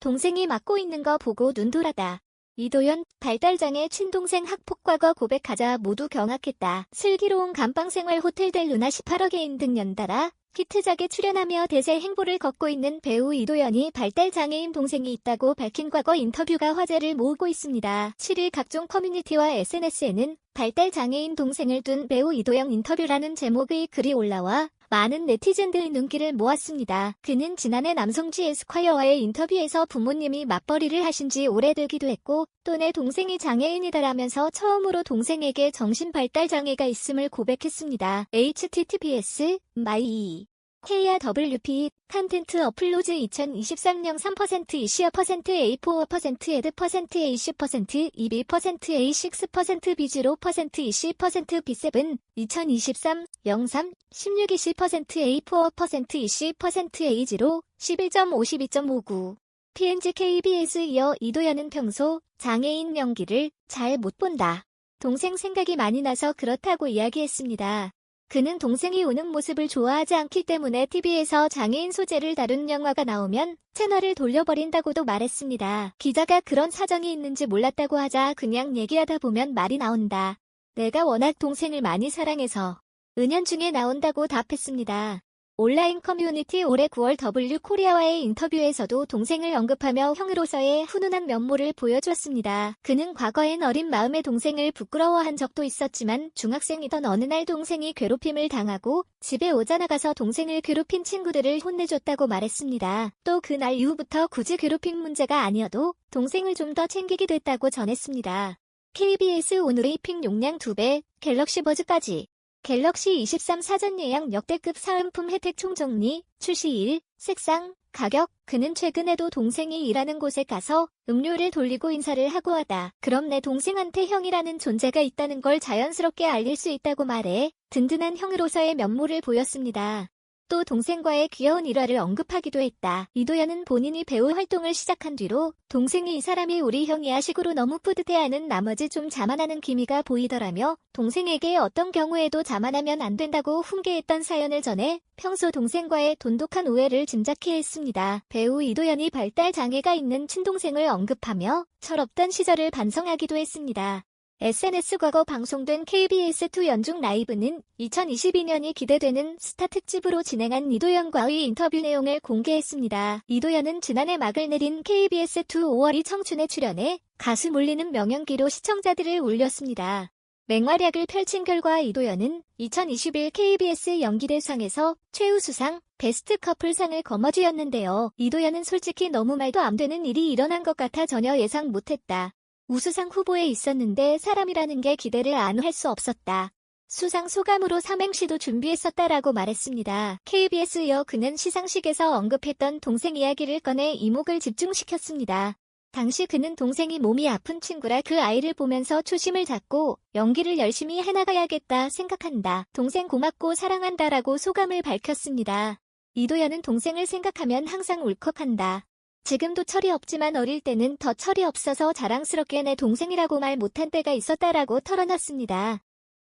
동생이 맞고 있는 거 보고 눈돌아다. 이도현, 발달장애 친동생 학폭 과거 고백하자 모두 경악했다. 슬기로운 감방생활 호텔델 루나 18억 개인 등 연달아 히트작에 출연하며 대세 행보를 걷고 있는 배우 이도현이 발달장애인 동생이 있다고 밝힌 과거 인터뷰가 화제를 모으고 있습니다. 7일 각종 커뮤니티와 SNS에는 발달장애인 동생을 둔 배우 이도현 인터뷰라는 제목의 글이 올라와 많은 네티즌들의 눈길을 모았습니다. 그는 지난해 남성지 에스콰이어와의 인터뷰에서 부모님이 맞벌이를 하신 지 오래되기도 했고 또 내 동생이 장애인이다라면서 처음으로 동생에게 정신발달장애가 있음을 고백했습니다. https my KRWP 컨텐트 어플로즈 2023년 3% 이시어 퍼센트 A4% 에드 퍼센트 A10% 21% A6% B0% 20% B7 2023 03 16 20% A4% 20% A0 11.52.59 PNG KBS 이어 이도현은 평소 장애인 연기를 잘 못 본다. 동생 생각이 많이 나서 그렇다고 이야기했습니다. 그는 동생이 우는 모습을 좋아하지 않기 때문에 TV에서 장애인 소재를 다룬 영화가 나오면 채널을 돌려버린다고도 말했습니다. 기자가 그런 사정이 있는지 몰랐다고 하자 그냥 얘기하다 보면 말이 나온다. 내가 워낙 동생을 많이 사랑해서 은연중에 나온다고 답했습니다. 온라인 커뮤니티 올해 9월 W 코리아와의 인터뷰에서도 동생을 언급하며 형으로서의 훈훈한 면모를 보여주었습니다. 그는 과거엔 어린 마음의 동생을 부끄러워한 적도 있었지만 중학생이던 어느 날 동생이 괴롭힘을 당하고 집에 오자 나가서 동생을 괴롭힌 친구들을 혼내줬다고 말했습니다. 또 그날 이후부터 굳이 괴롭힘 문제가 아니어도 동생을 좀 더 챙기게 됐다고 전했습니다. KBS 오늘의 픽 용량 2배, 갤럭시 버즈까지 갤럭시 23 사전 예약 역대급 사은품 혜택 총정리, 출시일, 색상, 가격, 그는 최근에도 동생이 일하는 곳에 가서 음료를 돌리고 인사를 하고 하다. 그럼 내 동생한테 형이라는 존재가 있다는 걸 자연스럽게 알릴 수 있다고 말해 든든한 형으로서의 면모를 보였습니다. 또 동생과의 귀여운 일화를 언급하기도 했다. 이도현은 본인이 배우 활동을 시작한 뒤로 동생이 이 사람이 우리 형이야 식으로 너무 뿌듯해하는 나머지 좀 자만하는 기미가 보이더라며 동생에게 어떤 경우에도 자만하면 안 된다고 훈계했던 사연을 전해 평소 동생과의 돈독한 우애를 짐작해 했습니다. 배우 이도현이 발달 장애가 있는 친동생을 언급하며 철없던 시절을 반성하기도 했습니다. SNS 과거 방송된 KBS2 연중 라이브는 2022년이 기대되는 스타 특집으로 진행한 이도현과의 인터뷰 내용을 공개했습니다. 이도현은 지난해 막을 내린 KBS2 5월이 청춘에 출연해 가수 몰리는 명연기로 시청자들을 울렸습니다. 맹활약을 펼친 결과 이도현은 2021 KBS 연기대상에서 최우수상, 베스트 커플상을 거머쥐었는데요. 이도현은 솔직히 너무 말도 안 되는 일이 일어난 것 같아 전혀 예상 못했다. 우수상 후보에 있었는데 사람이라는 게 기대를 안 할 수 없었다. 수상 소감으로 삼행시도 준비했었다라고 말했습니다. KBS 이어 그는 시상식에서 언급했던 동생 이야기를 꺼내 이목을 집중시켰습니다. 당시 그는 동생이 몸이 아픈 친구라 그 아이를 보면서 초심을 잡고 연기를 열심히 해나가야겠다 생각한다. 동생 고맙고 사랑한다라고 소감을 밝혔습니다. 이도현은 동생을 생각하면 항상 울컥한다. 지금도 철이 없지만 어릴 때는 더 철이 없어서 자랑스럽게 내 동생이라고 말 못한 때가 있었다라고 털어놨습니다.